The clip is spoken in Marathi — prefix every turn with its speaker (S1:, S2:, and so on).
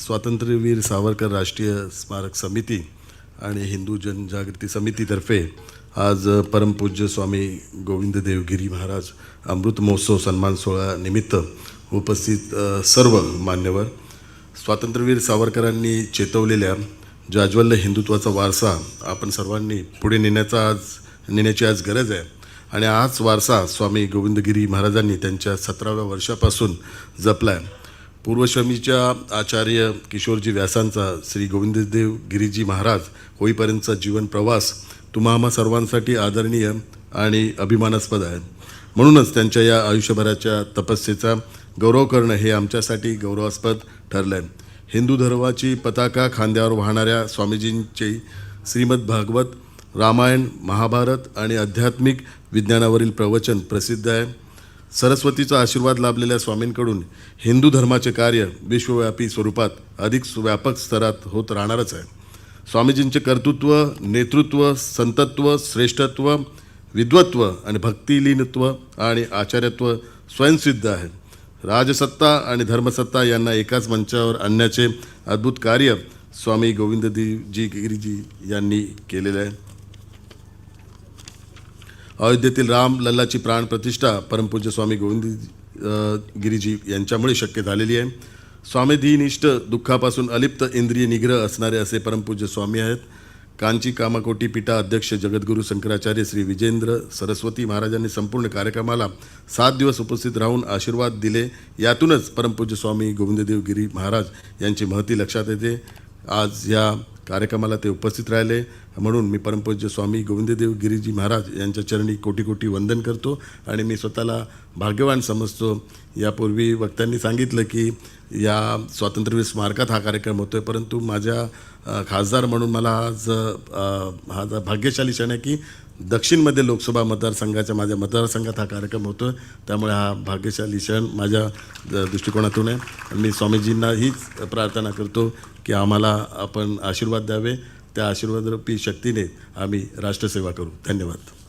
S1: स्वातंत्र्यवीर सावरकर राष्ट्रीय स्मारक समिती आणि हिंदू जनजागृती समितीतर्फे आज परमपूज्य स्वामी गोविंद देवगिरी महाराज अमृत महोत्सव सन्मान सोहळ्यानिमित्त उपस्थित सर्व मान्यवर स्वातंत्र्यवीर सावरकरांनी चेतवलेल्या जाज्वल्य हिंदुत्वाचा वारसा आपण सर्वांनी पुढे नेण्याचा आज नेण्याची आज गरज आहे. आणि हाच वारसा स्वामी गोविंदगिरी महाराजांनी त्यांच्या सतराव्या वर्षापासून जपला आहे पूर्वश्रमीच्या आचार्य किशोरजी व्यासांचा श्री गोविंददेव गिरीजी महाराज होईपर्यंतचा जीवन प्रवास तुम्हा आम्हा सर्वांसाठी आदरणीय आणि अभिमानास्पद आहे. म्हणूनच त्यांच्या या आयुष्यभराच्या तपस्येचा गौरव करणं हे आमच्यासाठी गौरवास्पद ठरलं आहे हिंदू धर्माची पताका खांद्यावर वाहणाऱ्या स्वामीजींचे श्रीमद भागवत रामायण महाभारत आणि आध्यात्मिक विज्ञानावरील प्रवचन प्रसिद्ध आहे. सरस्वतीचा आशीर्वाद लाभलेल्या स्वामींकडून हिंदू धर्माचे कार्य विश्वव्यापी स्वरूपात अधिक व्यापक स्तरात होत राहणारच आहे. स्वामीजींचे कर्तृत्व नेतृत्व संतत्व श्रेष्ठत्व विद्वत्व आणि भक्तिलीनत्व आणि आचार्यत्व स्वयंसिद्ध आहे. राजसत्ता आणि धर्मसत्ता यांना एकाच मंचावर आणण्याचे अद्भुत कार्य स्वामी गोविंददेवजी गिरीजी यांनी केलेले आहे. अयोध्येतील राम लल्लाची प्राणप्रतिष्ठा परमपूज्य स्वामी गोविंद गिरीजी यांच्यामुळे शक्य झालेली आहे. स्वामीधीनिष्ठ दुःखापासून अलिप्त इंद्रिय निग्रह असणारे असे परमपूज्य स्वामी आहेत. कांची कामाकोटी पीठा अध्यक्ष जगद्गुरू शंकराचार्य श्री विजेंद्र सरस्वती महाराजांनी संपूर्ण कार्यक्रमाला सात दिवस उपस्थित राहून आशीर्वाद दिले. यातूनच परमपूज्य स्वामी गोविंददेव गिरी महाराज यांची महती लक्षात येते. आज या कार्यक्रमाला ते उपस्थित राहिले. म्हणून मी परमपूज्य स्वामी गोविंददेव गिरीजी महाराज यांच्या चरणी कोटी कोटी वंदन करतो. आणि मी स्वतःला भाग्यवान समजतो. यापूर्वी वक्त्यांनी सांगितलं की या स्वातंत्र्यवीर स्मारकात हा कार्यक्रम होतो आहे परंतु माझ्या खासदार म्हणून मला आज हा जा- भाग्यशाली क्षण आहे की दक्षिणमध्ये लोकसभा मतदारसंघाच्या माझ्या मतदारसंघात हा कार्यक्रम होतो आहे त्यामुळे हा भाग्यशाली क्षण माझ्या द- दृष्टिकोनातून आहे. आणि मी स्वामीजींना हीच प्रार्थना करतो की आम्हाला आपण आशीर्वाद द्यावे. त्या आशीर्वादरूपी शक्तीने आम्ही राष्ट्रसेवा करू. धन्यवाद.